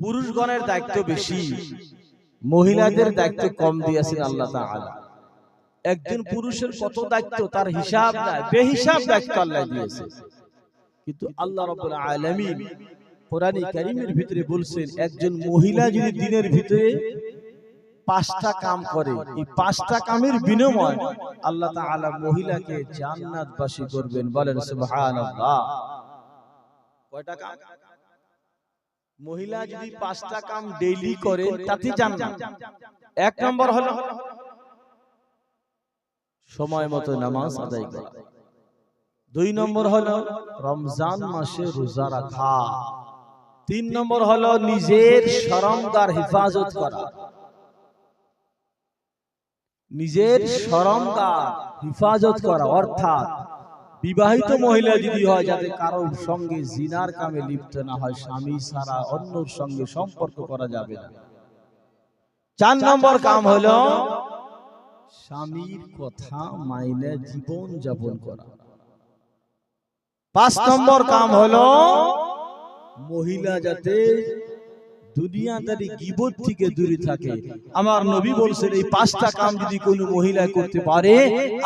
পুরুষগণের দায়িত্ব বেশি মহিলাদের দায়িত্ব কম দিয়েছেন আল্লাহ তাআলা। একজন পুরুষের কত দায়িত্ব? তার হিসাব নাই বেহিসাব দায়িত্ব আল্লাহ দিয়েছে। কিন্তু আল্লাহ রাব্বুল আলামিন কোরআনী কারীমের ভিতরে বলছেন একজন মহিলা যদি দিনের ভিতরে পাঁচটা কাম করে এই পাঁচটা কামের বিনিময় আল্লাহ তাআলা মহিলাকে জান্নাতবাসী করবেন। বলেন সুবহানাল্লাহ। কয়টা কাম মহিলা যদি পাঁচটা কাম ডেইলি করে তাতে জান্নাত এক নম্বর হলো সময় মতো নামাজ আদায় করা। দুই নম্বর হলো রমজান মাসে রোজা রাখা। তিন নম্বর হলো নিজের শরমগার হেফাজত করা। নিজের শরমগার হেফাজত করা অর্থাৎ বিবাহিত মহিলা যদি হয় যাতে কারোর সঙ্গে জিনার কামে লিপ্ত না হয় স্বামী ছাড়া অন্যর সঙ্গে সম্পর্ক করা যাবে না। চার নম্বর কাম হলো স্বামীর কথা মাইনে জীবন যাপন করা। পাঁচ নম্বর কাম হলো মহিলা যাতে দুনিয়াদারি গিবত থেকে দূরে থাকে। আমার নবী বলছেন এই পাঁচটা কাম যদি কোনো মহিলা করতে পারে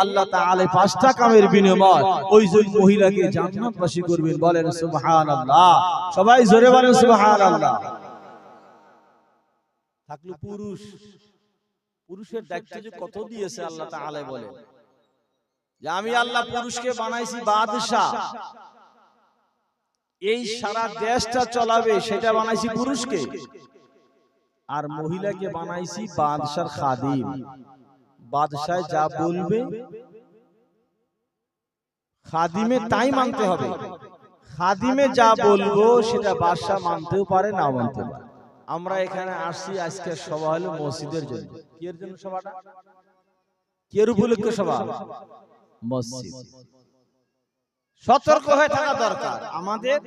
আল্লাহ তাআলা পাঁচটা কামের বিনিময় ওই যে মহিলাকে জান্নাতবাসী করবেন বলেন সুবহানাল্লাহ। সবাই জোরে বলেন সুবহানাল্লাহ। থাকল পুরুষ। পুরুষের দায়িত্ব যে কত দিয়েছে আল্লাহ তাআলা বলেন। যে আমি আল্লাহ পুরুষকে বানাইছি বাদশাহ। এই সারা দেশটা চলাবে সেটা বানাইছি পুরুষকে। আর মহিলাকে বানাইছি বাদশার খাদিম। বাদশায় যা বলবে খাদিমে তাই মানতে হবে। খাদিমে যা বলব সেটা বাদশাহ মানতেও পারে না মানতে পারে। আমরা এখানে আসছি আজকে সভা হলো মসজিদের জন্য। কি এর জন্য সভাটা? কি এর উপলক্ষে সভা? মসজিদ। সতর্ক হয়ে থাকা দরকার। আমাদের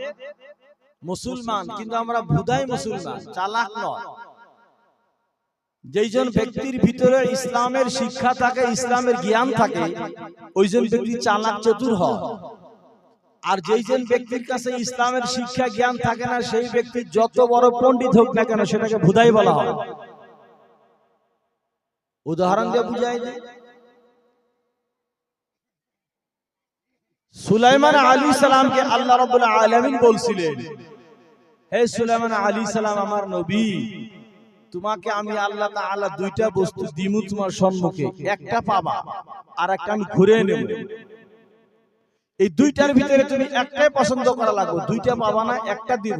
মুসলমান কিন্তু আমরা ভুদাই মুসলমান চালাক নয়। যেইজন ব্যক্তির ভিতরে ইসলামের শিক্ষা থাকে ইসলামের জ্ঞান থাকে ওইজন ব্যক্তি চালাক চতুর হয় আর যেইজন ব্যক্তির কাছে ইসলামের শিক্ষা জ্ঞান থাকে না সেই ব্যক্তি যত বড় পণ্ডিত হোক না কেন সেটাকে ভুদাই বলা হয়। উদাহরণ দিয়ে বুঝাই যায় সুলাইমান আলী সালামকে আল্লাহ রাব্বুল আলামিন বলছিলেন হে সুলাইমান আলী সালাম আমার নবী তোমাকে আমি আল্লাহ তাআলা দুইটা বস্তু দিমু তোমার সম্মুখে একটা পাবা আর একটা আমি ঘুরে নেব। এই দুইটার ভিতরে তুমি একটাই পছন্দ করা লাগবে দুইটা পাবা না একটা দিব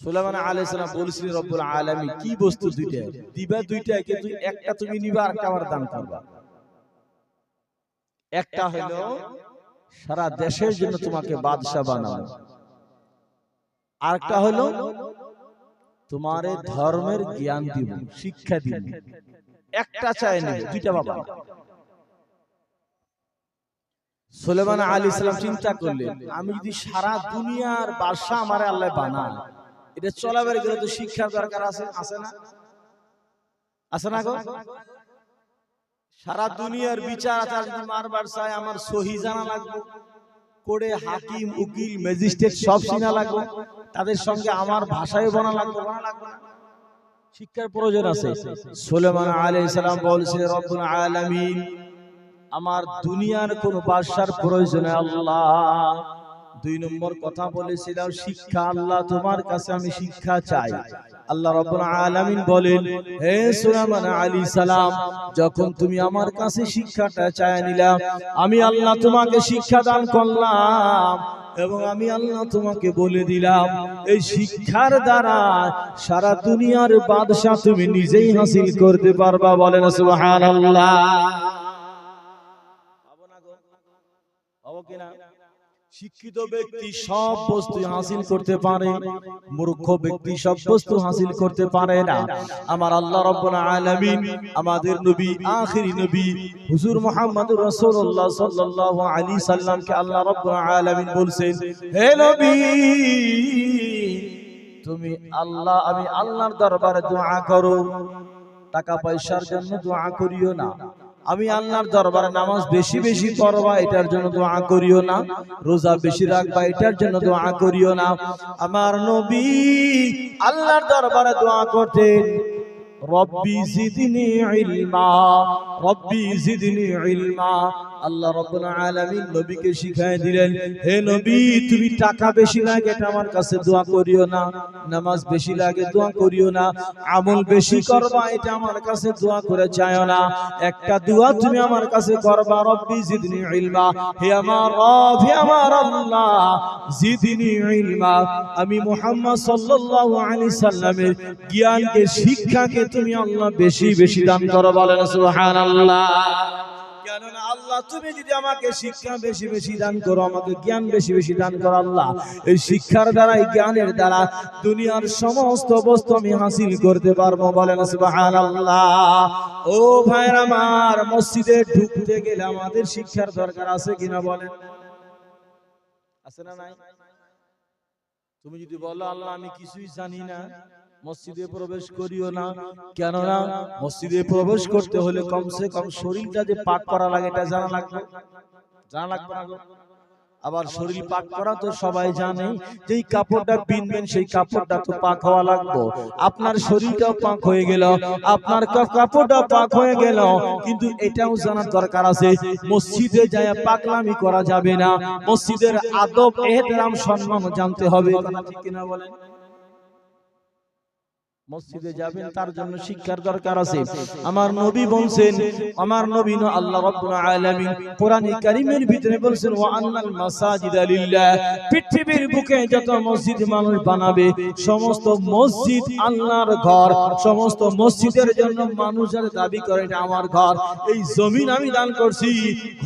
সুলাইমান আলাইহিস সালাম বলছিলেন রব্বুল আলামিন কি বস্তু দুইটা? দিবা দুইটা কিন্তু একটা তুমি নিবা আর একটা আমার দান করবা। একটা হলো সারা দেশের জন্য তোমাকে বাদশাহ বানাবো। আরেকটা হলো তোমার ধর্মের জ্ঞান দিব শিক্ষা দিব। একটা চাই নেই দুইটা বাবা। সুলেমান আলী ইসলাম চিন্তা করলেন আমি যদি সারা দুনিয়ার বাদশাহ আমার আল্লাহ বানায় এটা চলাবার গেলে তো শিক্ষার দরকার আছে আছে না আছে না গো? সারা দুনিয়ার বিচার আচার মারবার চাই আমার সহি জানা লাগবে। করে হাকিম, উকিল, ম্যাজিস্ট্রেট সব চিনা লাগবে। তাদের সঙ্গে আমার ভাষায় বনা লাগবে। শিক্ষার প্রয়োজন আছে। সুলেমান আলাইহিস সালাম বলছে, রব্বুল আলামিন, আমার দুনিয়ার কোন বাদশার প্রয়োজন আল্লাহ দুই নম্বর কথা বলেছিলাম শিক্ষা আল্লাহ তোমার কাছে আমি শিক্ষা চাই। আল্লাহ রাব্বুল আলামিন বলেন হে সুলাইমান আলী সালাম যখন তুমি আমার কাছে শিক্ষাটা চায় নিলাম আমি আল্লাহ তোমাকে শিক্ষা দান করলাম এবং আমি আল্লাহ তোমাকে বলে দিলাম এই শিক্ষার দ্বারা সারা দুনিয়ার বাদশাহ তুমি নিজেই হাসিল করতে পারবা। বলেন সুবহানাল্লাহ। কিনা শিক্ষিত ব্যক্তি সব বস্তু হাসিল করতে পারে মূর্খ ব্যক্তি সব বস্তু হাসিল করতে পারে না। আমার আল্লাহ রাব্বুল আলামিন আমাদের নবী আখিরি নবী হুজুর মুহাম্মদুর রাসূলুল্লাহ সাল্লাল্লাহু আলাইহি সাল্লামকে আল্লাহ রাব্বুল আলামিন বলছেন হে নবী তুমি আল্লাহ আমি আল্লাহর দরবারে দোয়া করো। টাকা পয়সার জন্য দোয়া করিও না। আমি আল্লাহর দরবারে নামাজ বেশি বেশি পড়বা, এটার জন্য দোয়া করিও না। রোজা বেশি রাখবা, এটার জন্য দোয়া করিও না। আমার নবী আল্লাহর দরবারে দোয়া করতেন। রব্বি জিদনি ইলমা, রব্বি জিদনি ইলমা। আল্লাহ আলামিন নবীকে শিখায় দিলেন, হে নবী, তুমি টাকা বেশি লাগে আমার কাছে দোয়া করিও না, নামাজ বেশি লাগে দোয়া করিও না, আমল বেশি করবা এটা আমার কাছে দোয়া করে চাইও না, একটা দোয়া তুমি আমার কাছে করবা, রব্বি জিদনি ইলমা। হে আমার রব, হে আমার আল্লাহ, জিদনি ইলমা। আমি মুহাম্মদ সাল্লাল্লাহু আলাইহি সাল্লামের জ্ঞানকে, শিক্ষাকে তুমি আল্লাহ বেশি বেশি দান করো বলেন সুবহানাল্লাহ। কেননা আল্লাহ তুমি যদি আমাকে শিক্ষা বেশি বেশি দান করো আমাকে জ্ঞান বেশি বেশি দান করো আল্লাহ এই শিক্ষার দ্বারা এই জ্ঞানের দ্বারা দুনিয়ার সমস্ত বস্তু আমি হাসিল করতে পারব বলেন সুবহানাল্লাহ। ও ভাইরা আমার মসজিদে ঢুকতে গেলে আমাদের শিক্ষার দরকার আছে কিনা বলেন? আছে না নাই? তুমি যদি বলো আল্লাহ আমি কিছুই জানি না। মসজিদে প্রবেশ করিও না। কেননা মসজিদে প্রবেশ করতে হলে কমসে কম শরীরটা যে পাক করা লাগে এটা জানা লাগবে। জানা লাগবে না আবার শরীর পাক করা তো সবাই জানে। যেই কাপড়টা পিনবেন সেই কাপড়টা তো পাক হওয়া লাগবে। আপনার শরীরটাও পাক হয়ে গেল। আপনার কা- কাপড়টা পাক হয়ে গেল। কিন্তু এটাও জানার দরকার আছে। মসজিদে যায় পাকলামি করা যাবে না। মসজিদের আদব এহতেরাম সম্মান জানতে হবে। কিনা বলেন? মসজিদে যাবেন তার জন্য শিক্ষার দরকার আছে। আমার নবী বলছেন আমার নবী ন আল্লাহ রাব্বুল আলামিন কোরআনে কারীমের ভিতরে বলছেন ওয়া আন্নাল মাসাজিদা লিল্লাহ। পৃথিবীর বুকে যত মসজিদ মানুষ বানাবে সমস্ত মসজিদ আল্লাহর ঘর সমস্ত মসজিদের জন্য মানুষের দাবি করে এটা আমার ঘর। এই জমিন আমি দান করছি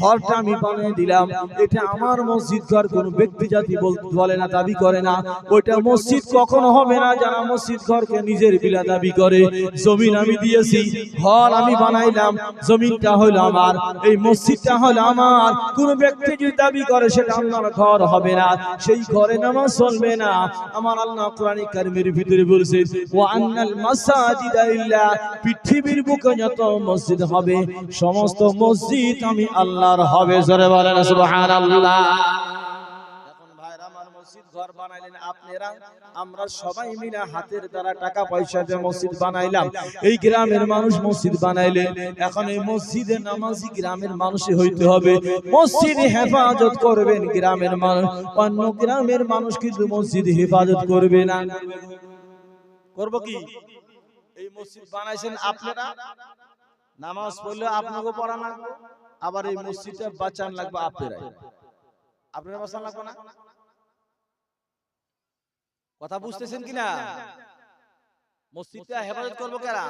ঘরটা আমি বানিয়ে দিলাম। এটা আমার মসজিদ ঘর। কোন ব্যক্তি জাতি বল- বলে না দাবি করে না। ওইটা মসজিদ কখনো হবে না যারা মসজিদ ঘরকে নিজের বিলা দাবি করে, জমিন আমি দিয়েছি, ঘর আমি বানাইলাম, জমিনটা হলো আমার, এই মসজিদটা হলো আমার। কোন ব্যক্তি যদি দাবি করে সেটা আল্লাহর ঘর হবে না, সেই ঘরে নামাজ চলবে না। আমার আল্লাহ কোরআন কারিমের ভিতরে বলছেন ওয়া আন্নাল মাসাজিদা লিল্লাহ পৃথিবীর বুকে যত মসজিদ হবে, সমস্ত মসজিদ আমি আল্লাহর হবে। জোরে বলেন সুবহানাল্লাহ। ঘর বানাইলেন আপনারা। আমরা সবাই মিলে হাতের দ্বারা টাকা পয়সা দিয়ে মসজিদ বানাইলাম। এই গ্রামের মানুষ মসজিদ বানাইলে এখন এই মসজিদে নামাজি গ্রামের মানুষই হইতে হবে। মসজিদ হেফাজত করবেন গ্রামের মানুষ। অন্য গ্রামের মানুষ কিন্তু মসজিদ হেফাজত করবে না। করব কি? এই মসজিদ বানাইছেন আপনারা। নামাজ পড়লে আপনাকে পড়া লাগবে। আবার এই মসজিদটা বাঁচান লাগবে আপনারাই। আপনারা বাঁচান লাগবে না? কথা বুঝতেছেন কিনা? মসজিদটা হেফাজত করব কারা?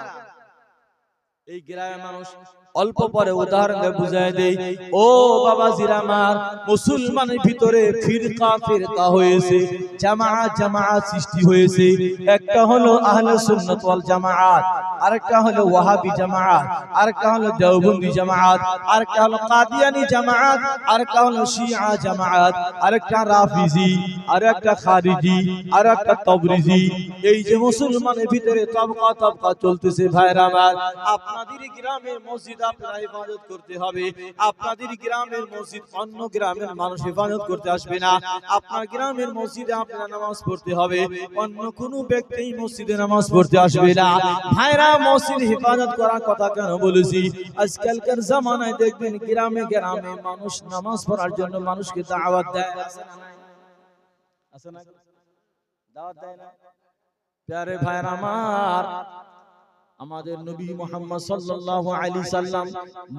এই গ্রামের মানুষ অল্প পরে উদাহরণ বুঝাই বুঝায় দেই ও বাবা জিরামার মুসলমানের ভিতরে ফিরকা ফিরকা হয়েছে জামাআত জামাআত সৃষ্টি হয়েছে একটা হলো আহলে সুন্নাত ওয়াল জামাআত আরেকটা হলো ওয়াহাবি জামাআত আরেকটা হলো দেওবন্দি জামাআত আরেকটা হলো কাদিয়ানি জামাআত আরেকটা হলো শিয়া জামাআত আরেকটা রাফিজি আরেকটা খারিজি আরেকটা তবরিজি। এই যে মুসলমানের ভিতরে তবকা তবকা চলতেছে ভাইরা আমার আপনাদের গ্রামের মসজিদ আপনারা হেফাজত করতে হবে আপনাদের গ্রামের মসজিদ অন্য গ্রামের মানুষ হেফাজত করতে আসবে না আপনার গ্রামের মসজিদে আপনারা নামাজ পড়তে হবে অন্য কোনো ব্যক্তি মসজিদে নামাজ পড়তে আসবে না। ভাইরা মসজিদ হেফাজত করার কথা কেন বলেছি আজকালকার জামানায় দেখবেন গ্রামে গ্রামে মানুষ নামাজ পড়ার জন্য মানুষকে দাওয়াত দেয় আছে না নাই? আছে না দাওয়াত দেয় না প্যারে ভাইরা আমার আমাদের নবী মোহাম্মদ সাল্লাল্লাহু আলাইহি সাল্লাম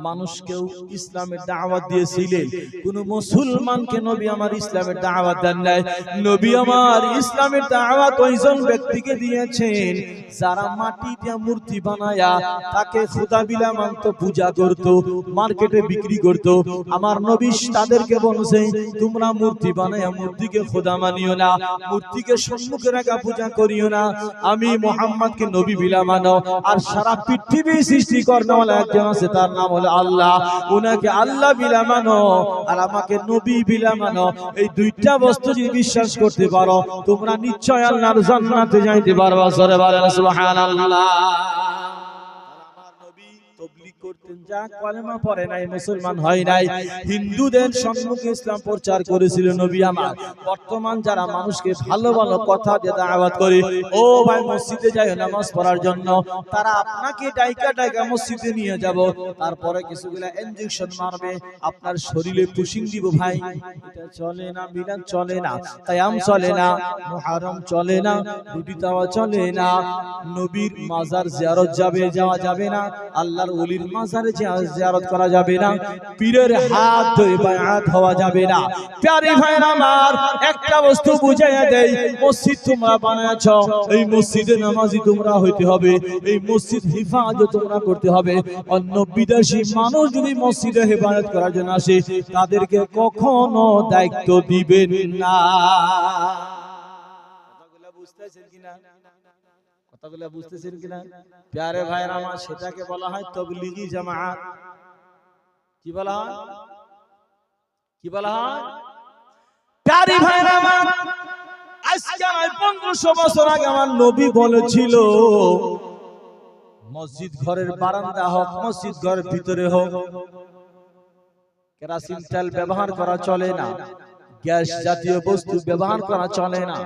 মানুষকেও ইসলামের দাওয়াত দিয়েছিলেন। কোন মুসলমানকে নবী আমার ইসলামের দাওয়াত দেন নাই। নবী আমার ইসলামের দাওয়াত ওইজন ব্যক্তিকে দিয়েছেন। যারা মাটি দিয়ে মূর্তি বানায়া তাকে খোদা বিলা মানত পূজা করত মার্কেটে বিক্রি করত। আমার নবী তাদেরকে বলছে তোমরা মূর্তি বানায়া মূর্তিকে খোদা মানিও না মূর্তিকে সম্মুখে রাখা পূজা করিও না। আমি মোহাম্মদকে নবী বিলা মানো আর সারা পৃথিবী সৃষ্টি কর্ণওয়ালা একজন আছে, তার নাম হলো আল্লাহ। উনাকে আল্লাহ বিলা মানো, আর আমাকে নবী বিলা মানো। এই দুইটা বস্তু যদি বিশ্বাস করতে পারো, তোমরা নিশ্চয় আল্লাহর জান্নাতে যাইতে পারবা। সরে বলেন, সুবহানাল্লাহ। করতেন, যা কলেমা পড়ে নাই, মুসলমান হয় নাই। হিন্দুদের সম্মুখে ইসলাম প্রচার করেছিল নবী আমার। বর্তমান যারা মানুষকে ভালো ভালো কথা দিয়ে দাওয়াত করে, ও ভাই মসজিদে যাই নামাজ পড়ার জন্য, তারা আপনাকে ডাইকা ডাইকা মসজিদে নিয়ে যাব, তারপরে কিছুগুলা ইনজেকশন মারবে, আপনার শরীরে পুশিং দিব ভাই। এটা চলে না, মিলাদ চলে না কায়াম চলে না, মুহররম চলে না, রুটি তাওয়া চলে না, নবীর মাজার জিয়ারত যাবে, যাওয়া যাবে না, আল্লাহর ওলির মাজারে জিয়ারত করা যাবে না, পীরের হাত ধরে বায়াত হওয়া যাবে না। প্যারি ভাইরা আমার, একটা বস্তু বুঝাইয়া দেই, মসজিদ তোমরা বানায়াছ এই মসজিদে নামাজি তোমরা হইতে হবে, এই মসজিদ হিফাজত তোমরা করতে হবে। অন্য বিদেশি মানুষ যদি মসজিদে হেফাজত করার জন্য আসে, তাদেরকে কখনো দায়িত্ব দিবেন না। কথাগুলো বুঝতেছেন কিনা? প্যারে ভাইরা আমার সেটাকে বলা হয় তবলিগি জামাত কি বলা হয়? কি বলা হয়? প্যারি ভাইরা আমার আজকে পনেরোশো বছর আগে আমার নবী বলেছিল মসজিদ ঘরের বারান্দা হোক মসজিদ ঘরের ভিতরে হোক। কেরাসিন তেল ব্যবহার করা চলে না। গ্যাস জাতীয় বস্তু ব্যবহার করা চলে না।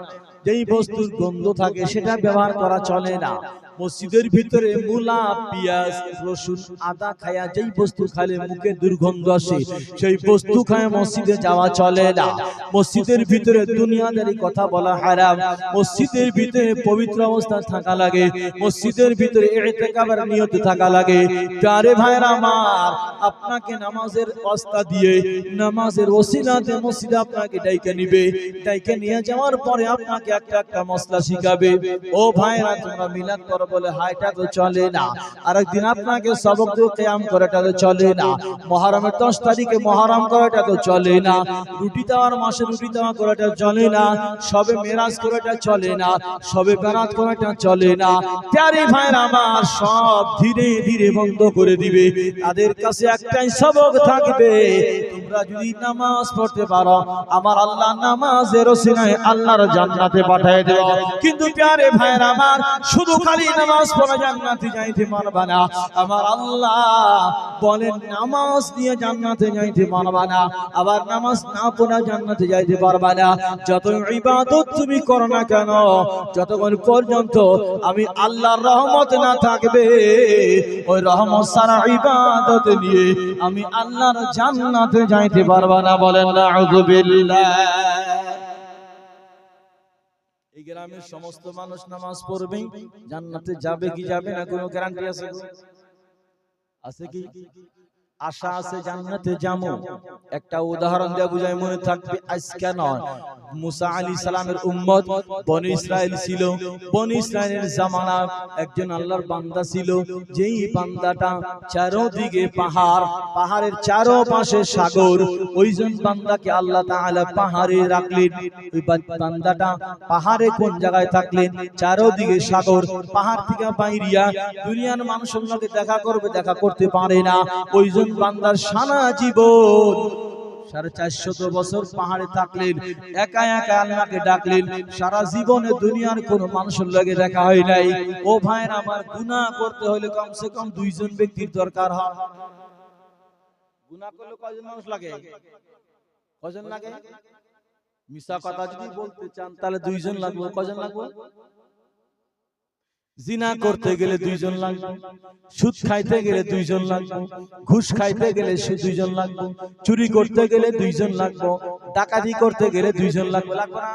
যেই বস্তুর গন্ধ থাকে সেটা ব্যবহার করা চলে না। মসজিদের ভিতরে মূলা, পেঁয়াজ, রসুন, আদা খায়া যেই বস্তু খালে মুখে দুর্গন্ধ আসে, সেই বস্তু খায় মসজিদে যাওয়া চলে না। মসজিদের ভিতরে দুনিয়াদারি কথা বলা হারাম। মসজিদের ভিতরে পবিত্র অবস্থা থাকা লাগে। মসজিদের ভিতরে ইতিকাবের নিয়ত থাকা লাগে। প্যারে ভাইরা আমার, আপনাকে নামাজের অবস্থা দিয়ে, নামাজের ওসিলাতে মসজিদ আপনাকে ডাইকে নিবে। ডাইকে নিয়ে যাওয়ার পরে আপনাকে একটা একটা মশলা শিখাবে। ও ভাইরা তোমরা মিলাদ করো বলে হাইটা তো চলে না। আরেকদিন আপনাকে সবক কিয়াম করাটা তো চলে না। মহরমের দশ তারিখে মহরম করাটা তো চলে না। রুটি দেওয়ার মাসে রুটি দেওয়া করাটা চলে না। সবে মেরাজ করাটা চলে না। সবে বেরাত করাটা চলে না। ভাইরা আমার সব ধীরে ধীরে বন্ধ করে দিবে। তাদের কাছে একটাই সবক থাকবে। তোমরা যদি নামাজ পড়তে পারো, আমার আল্লাহ নামাজের আল্লাহর জান্নাতে পাঠিয়ে দেব। কিন্তু প্যারে ভাইরা আমার শুধু খালি নামাজ পড়া জান্নাতে যাইতে পারবা না। আমার আল্লাহ বলেন, নামাজ নিয়ে জান্নাতে যাইতে পারবা না। আবার নামাজ না পড়া জান্নাতে যাইতে পারবা না। যত ইবাদত তুমি করো না কেন, যতক্ষণ পর্যন্ত আমি আল্লাহর রহমত না থাকবে, ওই রহমত সারা ইবাদত নিয়ে আমি আল্লাহর জান্নাতে যাইতে পারবা না বলেন এই গ্রামের সমস্ত মানুষ নামাজ পড়বে জান্নাতে যাবে কি যাবে না কোনো গ্যারান্টি আছে? আছে? কি? আশা আছে জান্নাতে যাব। একটা উদাহরণ দেওয়া বুঝাই মনে থাকবে আজকে নয়। মুসা আলী সালামের উম্মত বনি ইসরায়েল ছিল। বনি ইসরায়েলের জামানা একজন আল্লাহর বান্দা ছিল যেই বান্দাটা চারোদিকে পাহাড় পাহাড়ের চারো পাশে সাগর ওইজন বান্দাকে আল্লাহ তাআলা পাহাড়ে রাখলেন। ওই বান্দাটা পাহাড়ে কোন জায়গায় থাকলেন? চারোদিকে সাগর পাহাড় থেকে বাইরিয়া দুনিয়ার মানুষের সঙ্গে দেখা করবে দেখা করতে পারে না। ওইজন বান্দার সারা জীবন। একা একা ডাকলেন। সারা জীবনে দেখা হয় নাই। আমার করতে হলে কমসে কম দুইজন ব্যক্তির দরকার হয়। কয়জন লাগে? মিশা কথা যদি বলতে চান, তাহলে দুইজন লাগবে। কজন লাগবে? জিনা করতে গেলে দুইজন লাগবে সুদ খাইতে গেলে দুইজন লাগবে ঘুষ খাইতে গেলে সে দুইজন লাগবে চুরি করতে গেলে দুইজন লাগবে ডাকাতি করতে গেলে দুইজন লাগবে। লাগবে। না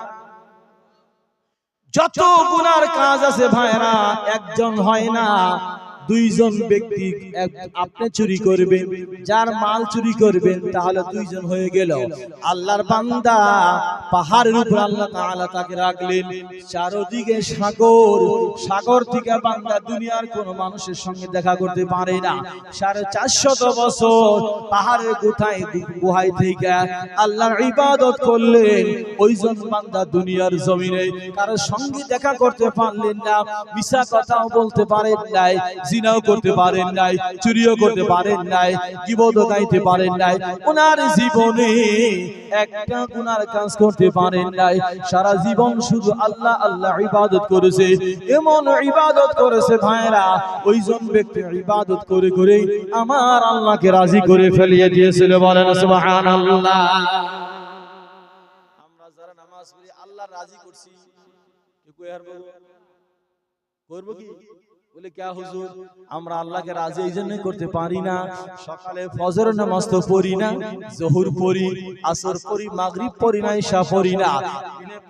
যত গুনার কাজ আছে ভাইরা একজন হয় না দুইজন ব্যক্তি আপনি চুরি করবেন, যার মাল চুরি করবেন, তাহলে দুইজন হয়ে গেল। আল্লাহর বান্দা পাহাড়ের উপর আল্লাহ তাআলা তাকে রাখলেন। চারদিকে সাগর সাগর থেকে বান্দা দুনিয়ার কোন মানুষের সঙ্গে দেখা করতে পারে না। সাড়ে চারশত বছর পাহাড়ের গুথায় গুহায় থেকে আল্লাহর ইবাদত করলেন। ওইজন বান্দা দুনিয়ার জমিনে কারও সঙ্গে দেখা করতে পারলেন না মিশা কথাও বলতে পারেন নাই জিনাও করতে পারেন নাই চুরিও করতে পারেন নাই গিবত গাইতে পারেন নাই ওনার জীবনে একটা গুনার কাজ করতে পারেন নাই সারা জীবন শুধু আল্লাহ আল্লাহ ইবাদত করেছে এমন ইবাদত করেছে ভাইরা ওইজন ব্যক্তি ইবাদত করে করে আমার আল্লাহকে রাজি করে ফেলিয়ে দিয়েছিল বলেন সুবহানাল্লাহ। আমরা যারা নামাজ পড়ি আল্লাহ রাজি করছি। কি? করব কি? বলে কে হুজুর? আমরা আল্লাহকে রাজি এই জন্যই করতে পারি না। সকালে ফজর নামাজ তো পড়ি না জহুর পড়ি আসর পড়ি মাগরিব পড়ি না। ঈশা পড়ি না।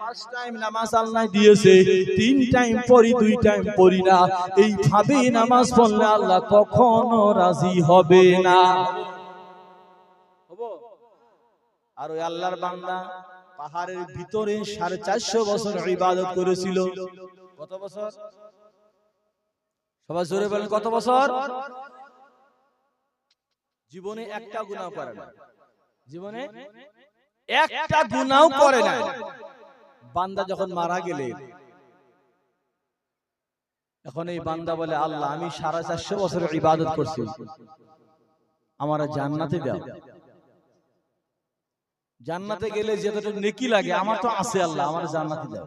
পাঁচ টাইম নামাজ আল্লাহ দিয়েছে তিন টাইম পড়ি দুই টাইম পড়ি না। এইভাবে নামাজ পড়লে আল্লাহ কখনো রাজি হবে না। আর ওই আল্লাহর বান্দা পাহাড়ের ভিতরে সাড়ে চারশো বছর ইবাদত করেছিল। কত বছর? সবাই জোরে বলেন, কত বছর? জীবনে একটা গুনাহ করে না। জীবনে একটা গুনাও করে না। বান্দা যখন মারা গেলে, এখন এই বান্দা বলে, আল্লাহ, আমি সাড়ে চারশো বছর ইবাদত করছি। আমার জান্নাতে দাও। জান্নাতে গেলে যতটা নেকি লাগে, আমার তো আছে আল্লাহ, আমার জান্নাতে দাও।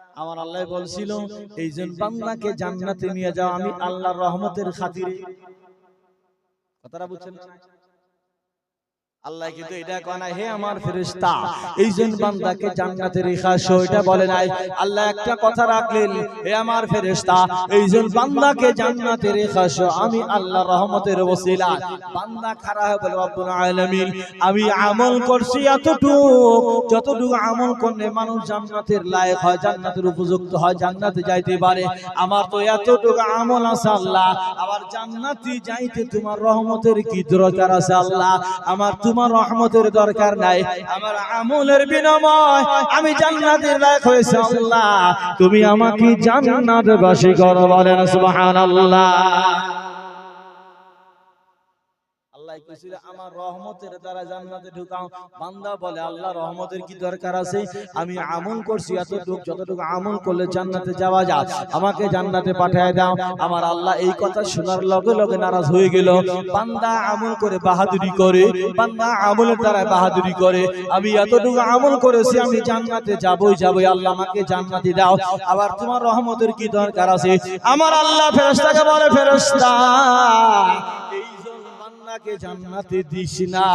আমার আল্লাহ বলছিল এই এইজন বান্দাকে জান্নাতে নিয়ে যাও আমি আল্লাহর রহমতের খাতিরে কথাটা বুঝছেন? আল্লাহ কিন্তু এটা কয় না হে আমার ফেরেশতা এইজন বান্দাকে জান্নাতে রেখে আসো এটা বলে নাই। আল্লাহ একটা কথা রাখলেন হে আমার ফেরেশতা এইজন বান্দাকে জান্নাতে রেখে আমি আল্লাহর রহমতের ওসিলা। বান্দা খারা হয়ে বলে রব্বুল আলামিন আমি আমল করছি এতটুকু যতটুকু আমল করলে মানুষ জান্নাতের লায়ক হয় জান্নাতের উপযুক্ত হয় জান্নাতে যাইতে পারে। আমার তো এতটুকু আমল আছে আল্লাহ আবার জান্নাতি যাইতে তোমার রহমতের কি দরকার আছে আল্লাহ? আমার তোমার রহমতের দরকার নাই। আমার আমলের বিনিময় আমি জান্নাতের লায়ক হইছি আল্লাহ। তুমি আমাকে জান্নাতবাসী করো বলেন, সুবহানাল্লাহ। কইছিল আমার রহমতের দ্বারা জান্নাতে ঢুকাও। বান্দা বলে, আল্লাহ, রহমতের কি দরকার আছে? আমি আমল করছি, এতটুকু, যতটুকু আমল করলে জান্নাতে যাওয়া যায়। আমাকে জান্নাতে পাঠিয়ে দাও। আমার আল্লাহ এই কথা শোনার লগে লগে নারাজ হয়ে গেল। বান্দা আমল করে বাহাদুরি করে, বান্দা আমলের দ্বারা বাহাদুরি করে। আমি এতটুকু আমল করেছি, আমি জান্নাতে যাবই যাবই। আল্লাহ আমাকে জান্নাতে দাও। আবার তোমার রহমতের কি দরকার আছে? আমার আল্লাহ ফেরেশতাকে বলে, ফেরেশতা বান্দাকে জান্নাতে দিস না।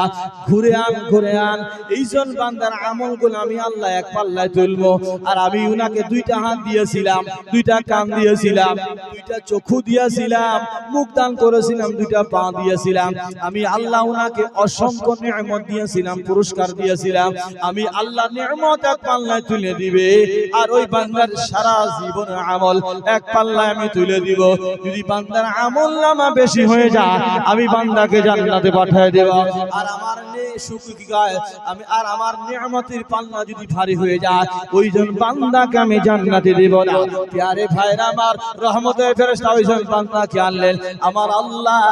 ঘুরে আন ঘুরে আন। এইজন বান্দার আমলগুলো আমি আল্লাহ এক পাল্লায় তুলবো। আর আমি উনাকে দুইটা হাত দিয়েছিলাম, দুইটা কান দিয়েছিলাম, দুইটা চক্ষু দিয়েছিলাম, মুখ দান করেছিলাম, দুইটা পা দিয়েছিলাম। আমি আল্লাহ উনাকে অসংখ্য নিয়ামত দিয়েছিলাম, পুরস্কার দিয়েছিলাম। আমি আল্লাহ নিয়ামত এক পাল্লায় তুলে দিবে। আর ওই বান্দার সারা জীবন আমল এক পাল্লায় আমি তুলে দিব। যদি বান্দার আমল নামা বেশি হয়ে যায়, আমি বান্দাকে জান্নাতে পাঠিয়ে দেব। আর আমার গায়? আমি আর আমার নিয়ামতের পাল্লা যদি ভারী হয়ে যায়, ওইজন বান্দাকে আমি জান্নাতে দেব না। প্যারে ভাইরা আমার রহমতের ফেরেশতা ওইজন বান্দাকে আনলেন। আমার আল্লাহ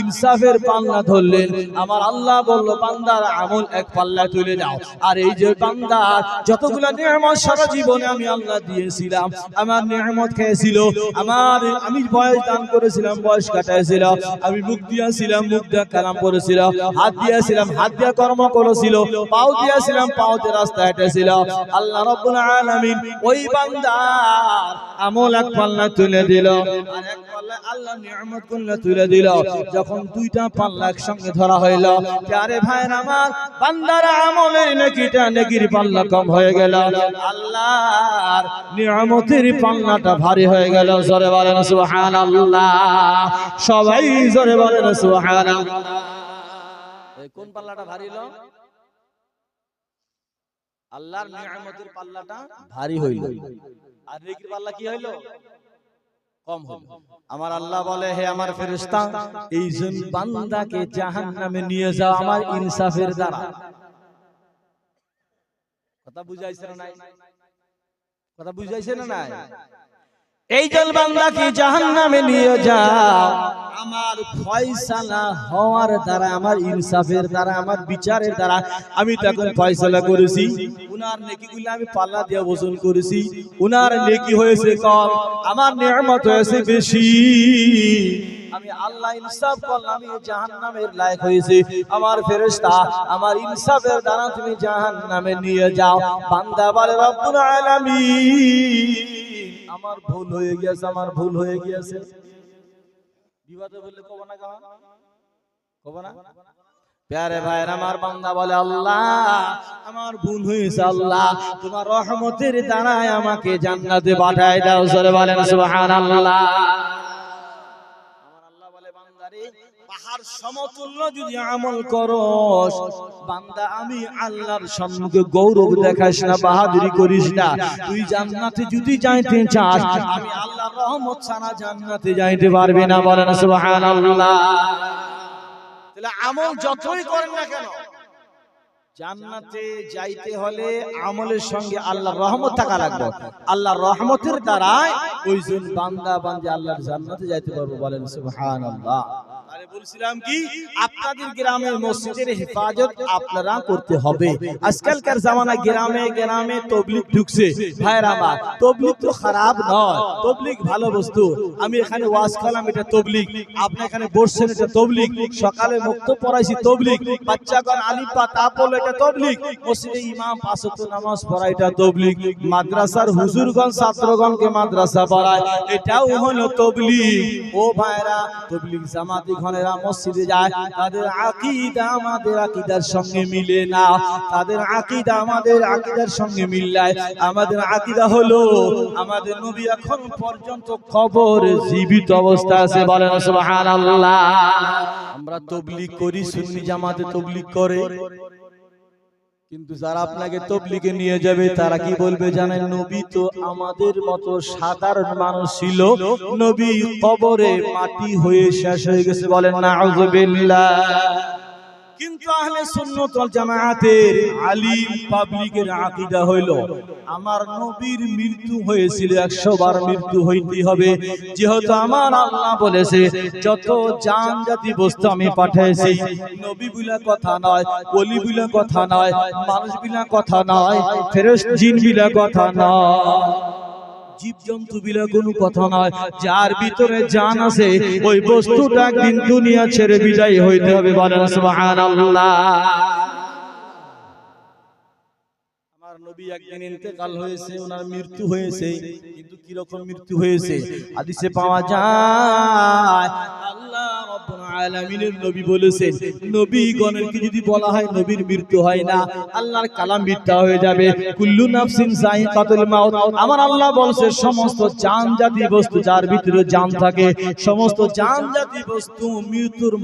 ইনসাফের পাল্লা ধরলেন। আমার আল্লাহ বলল, বান্দার আমল এক পাল্লায় তুলে দাও আর এই যে বান্দার যতগুলা নিয়ামত সারা জীবনে আমি আল্লাহ দিয়েছিলাম, আমার নিয়ামত খেয়েছিল, আমার আমি বয়স দান করেছিলাম, বয়স কাটাইছিল, আমি মুখ দিয়েছিলাম মুখ দিয়ে কালাম করেছিল হাত দিয়েছিলাম, হাত দিয়ে কর্ম করেছিল, পাও দিয়েছিলাম পাওতে রাস্তা হেঁটেছিল। আল্লাহ রব্বুল আলামিন ওই বান্দার আমল এক পাল্লা তুলে দিল। আর এক আল্লাহ নিয়ামত করলে তুলে দিল। যখন দুইটা পাল্লা একসঙ্গে ধরা হইল আরে ভাইয়ের আমার? বান্দার আমলের নেকিটা নেকির পাল্লা কম হয়ে গেল। আল্লাহর নিয়ামতের পাল্লাটা ভারী হয়ে গেল। জোরে বলেন, সুবহানাল্লাহ। সবাই জোরে বলেন, সুবহানাল্লাহ। কোন পাল্লাটা ভারী হলো আল্লাহর নিয়ামতের পাল্লাটা ভারী হইল। আর নেকির পাল্লা কি হইল? কম হলো আমার আল্লাহ বলে হে আমার ফেরেশতা এই জন বান্দাকে জাহান্নামে নিয়ে যাও আমার ইনসাফের দ্বারা। কথা বুঝাইছে না নাই? কথা বুঝাইছে না নাই? এই জলবান্দা কি জাহান নামে নিয়ে যাও? আমার ফয়সালা হওয়ার দ্বারা, আমার ইনসাফের দ্বারা, আমার বিচারের দ্বারা আমি তখন ফয়সালা করেছি। উনার নেকিগুলো আমি পাল্লা দিয়ে ওজন করেছি। উনার নেকি হয়েছে কম আমার নিয়ামত হয়েছে বেশি। আমি আল্লাহ ইনসাফ করলাম, আমি জাহান্নামের লায়ক হয়েছে। আমার ফেরেশতা, আমার ইনসাফের দ্বারা তুমি জাহান্নামে নিয়ে যাও। বান্দা বলে, রব্বুল আলামিন। আমার ভুল হয়ে গিয়েছে, আমার ভুল হয়ে গিয়েছে। বিবাদে বললে কব না কাহা কব না? প্যারে ভাইয়ের, আমার বান্দা বলে, আল্লাহ, আমার ভুল হয়েছে, আল্লাহ। তোমার রহমতের দ্বারায় আমাকে জান্নাতে পাঠায় দাও। সরে বলেন, সুবহানাল্লাহ। সমতুল্য যদি আমল করস, বান্দা, আমি আল্লাহর সম্মুখে গৌরব দেখাস না, বাহাদুরি করিস না। তুই জান্নাতে যদি যাইতে চাস, আমি আল্লাহর রহমত ছাড়া জান্নাতে যাইতে পারবি না, বলেন সুবহানাল্লাহ। তাহলে আমল যতই করেন না কেন, জান্নাতে যাইতে হলে আমলের সঙ্গে আল্লাহর রহমত থাকা লাগবে। আল্লাহর রহমতের দ্বারাই ওইজন বান্দা বান্দে আল্লাহর জান্নাতে যাইতে পারব, বলেন সুবহানাল্লাহ। আমি এখানে সকালে মুক্ত পড়াইছি, তবলিগ। বাচ্চাগণ আলিফ বা তা এটা তবলিগ। মসজিদে ইমাম নামাজ পড়ায়, এটা তবলিগ। মাদ্রাসার হুজুরগণ, ছাত্রগণকে মাদ্রাসা পড়ায়, এটাও হলো তবলিগ। ও ভাইরা তবলিগ জামাতি ঘনেরা মসজিদে যায়, তাদের আকিদা আমাদের আকিদার সঙ্গে মিলে না। তাদের আকিদা আমাদের আকিদার সঙ্গে মিলায়। আমাদের আকিদা হলো, আমাদের নবী এখন পর্যন্ত খবর জীবিত অবস্থা আছে বলেন সুবহানাল্লাহ। আমরা তবলিগ করি, সুন্নি জামাতে তবলিগ করে। কিন্তু যারা আপনাকে তবলিকে নিয়ে যাবে তারা কি বলবে জানেন? নবী তো আমাদের মতো সাধারণ মানুষ ছিল। নবী কবরে মাটি হয়ে শেষ হয়ে গেছে। বলেন না কিন্তু আহলে সুন্নাত ওয়াল জামাআতের আলিম পাবলিকের আকীদা হইল, আমার নবীর মৃত্যু হয়েছিল 100 বার মৃত্যু হইতে হবে। যেহেতু আমার আল্লাহ বলেছে, যত জান জাতি বস্তু আমি পাঠাইছি, নবী বিলা কথা নয়, ওলি বিলা কথা নয়, মানুষ বিলা কথা নয়, ফেরেশতা জিন বিলা কথা নয়। জীব জন্তু বিলা কোনো কথা নয়। যার ভিতরে জান আছে, ওই বস্তুটা একদিন দুনিয়া ছেড়ে বিদায় হইতে হবে বলেন সুবহানাল্লাহ। আল্লাহর কালাম মিথ্যা হয়ে যাবে। কুল্লু আমার আল্লাহ বলছে, সমস্ত জান জাতি বস্তু যার ভিতরে জান থাকে, সমস্ত জান জাতি বস্তু মৃত্যুর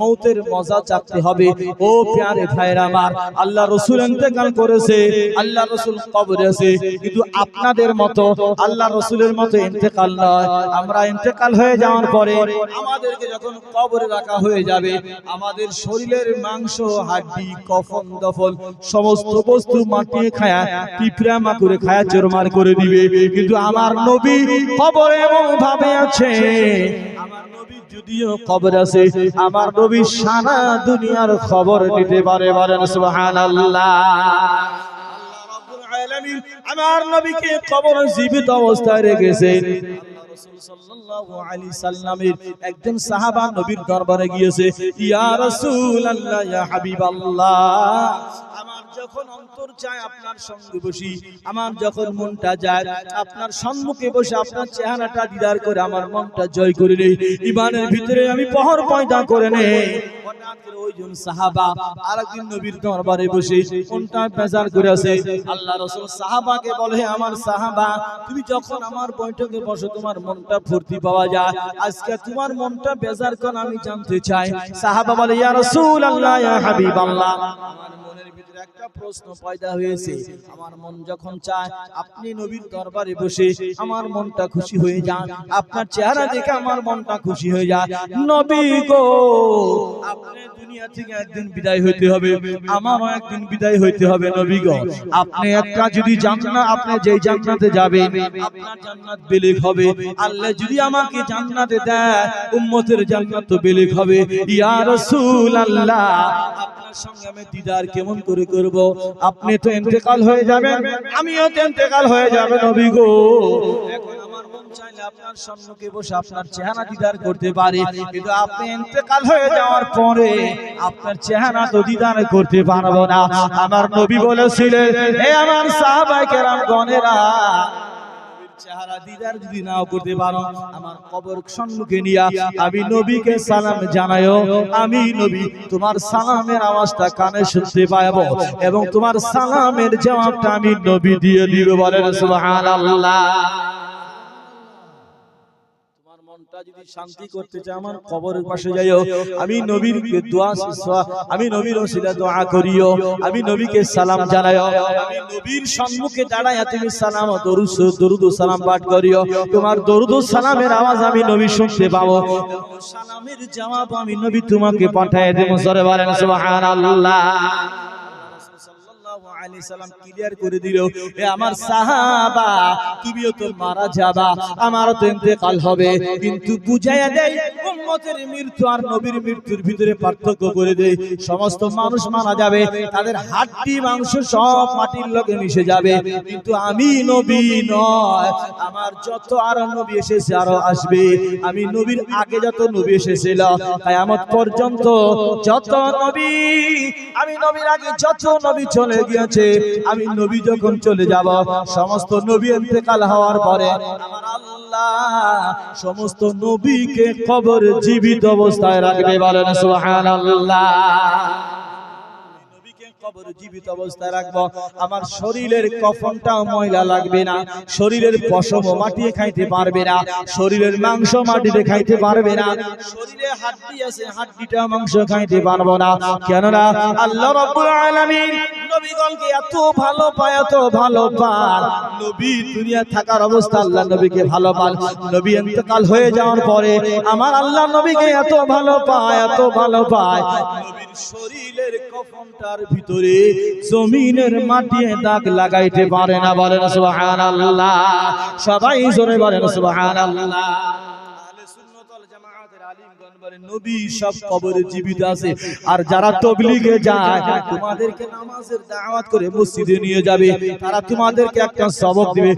মৌতের মজা চাকতে হবে। ও প্যারে ভাইরা আমার, আল্লাহ রসুল ইন্তেকাল করেছে আল্লাহ রসুল কবরে আছে, কিন্তু আপনাদের মতো, আল্লাহ রসুলের মতো ইন্তেকাল নয়। আমরা ইন্তেকাল হয়ে যাওয়ার পরে আমাদেরকে যখন কবরে রাখা হয়ে যাবে, আমাদের শরীরের মাংস, হাড্ডি, কফন, দফন, সমস্ত বস্তু মাটিয়ে খায়া, পিঁপড়া মাকুরে খায়া চোরমার করে দিবে। কিন্তু আমার নবী কবরে এমন ভাবে আছে, আমার নবী যদিও আছে, আমার সারা দুনিয়ার খবর নিতে পারে বলেন সুবহানাল্লাহ। আমার নবীকে কবর জীবিত অবস্থায় রেখেছে। একজন সাহাবা নবীর দরবারে গিয়েছে যখন অন্তর চায় আপনার সঙ্গে বসি, আমার যখন মনটা যায়, আপনার সম্মুখে বসে আপনার চেহারাটা দিদার করে আমার মনটা জয় করে নেই। ইমানের ভিতরে আমি পহর পয়দা করে নেই। করে রাসূল তুমি যখন আমার বৈঠকে বসো, তোমার মনটা ফুর্তি পাওয়া যায়। আজকে তোমার মনটা বেজার কোন আমি জানতে চাই। ইয়া হাবিবাল্লাহ। আমার মনের ভিতরে একটা প্রশ্ন পয়দা হয়েছে। আমার মন যখন চায়, আপনি নবীর দরবারে বসে আমার মনটা খুশি হয়ে যান। আপনার চেহারা দেখে আমার মনটা খুশি হয়ে যায়। নবী গো, আপনি দুনিয়া থেকে একদিন বিদায় হইতে হবে। আমারও একদিন বিদায় হইতে হবে, নবী গো। আপনি একটা যদি জান্নাত, আপনি যেই জান্নাতে যাবেন, আপনার জান্নাত বেলেগ হবে। আল্লাহ যদি আমাকে জান্নাতে দেয়, উম্মতের জান্নাত তো বেলেগ হবে। ইয়া রাসূল আল্লাহ আপনার সঙ্গে আমি দিদার কেমন করে করব? আপনি তো ইন্তেকাল হয়ে যাবেন, আমিও তো ইন্তেকাল হয়ে যাবে নবী গো। আমার মন চাইলে আপনার করতে আপনি ইন্তেকাল হয়ে যাওয়ার পরে আপনার চেহারা করতে পারব না। আমার নবী বলেছিলেন, এ আমার সাহাবাই কেরাম গণেরা চেহারা দিদার যদি নাও করতে পারো, আমার কবর আমি নবীকে সালাম জানায়ও আমি নবী, তোমার সালামের আওয়াজটা কানে শুনতে পাব এবং তোমার সালামের জবাবটা আমি নবী দিয়ে দিব বলেন সুবহানাল্লাহ। মনটা যদি শান্তি করতে চায় আমার কবরের পাশে যাইও। আমি নবীর দোয়া আমি নবীর ওসিলা দোয়া করিও। আমি নবীকে সালাম জানাইও। আমি নবীর সম্মুখে দাঁড়াইয়া তুমি সালাম দরুদ দরুদ সালাম পাঠ করিও। তোমার দরুদ সালামের আওয়াজ আমি নবী শুনতে পাবো। সালামের জবাব আমি নবী তোমাকে পাঠায় দেব। জোরে বলেন সুবহানাল্লাহ। সাল্লাল্লাহু আলাইহি ক্লিয়ার করে দিল এ আমার সাহাবা তুমিও তো মারা যাবা আমারও তো ইন্তেকাল হবে। কিন্তু বুঝাইয়া দেয় উম্মতের মৃত্যু আর নবীর মৃত্যুর ভিতরে পার্থক্য করে দেয়। সমস্ত মানুষ মারা যাবে তাদের হাড্ডি মাংস সব মাটির লগে মিশে যাবে। কিন্তু আমি নবী নয় আমার যত আরও নবী এসেছে আরও আসবে। আমি নবীর আগে যত নবী এসেছিল কিয়ামত পর্যন্ত যত নবী আমি নবীর আগে যত নবী চলে গিয়েছে আমি নবী যখন চলে যাব, সমস্ত নবী ইন্তেকাল হওয়ার পরে সমস্ত নবীকে কবর জীবিত অবস্থায় রাখবে বলেন, সুবহানাল্লাহ। কবর জীবিত অবস্থায় রাখব। আমার শরীরের কফনটাও ময়লা লাগবে না। শরীরের পশম খাইতে পারবে না। শরীরের মাংস মাটিতে খাইতে পারবে না। শরীরে আছে মাংস খাইতে পারব না। কেননা আল্লাহ আলামিন নবীগণকে এত ভালো পায়, এত ভালো নবী দুনিয়া থাকার অবস্থা আল্লাহ নবীকে ভালো নবী হয়ে যাওয়ার পরে আমার আল্লাহ নবীকে এত ভালো পায়, এত ভালো পায়। নবীর শরীরের কফনটার ভিতরে জমিনের মাটিয়ে দাগ লাগাইতে পারে না, বলেন সুবহানাল্লাহ। সবাই জোরে বলেন সুবহানাল্লাহ। আহলে সুন্নাত ওয়াল জামাআতের আলিমগণ বলেন নবী সব কবরে জীবিত আছে, আর যারা যায় করে নিয়ে যাবে, তারা তোমাদেরকে একটা দিবে।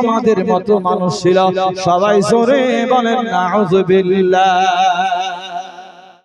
আমাদের মতো মানুষ ছিল। সবাই জোরে বলেন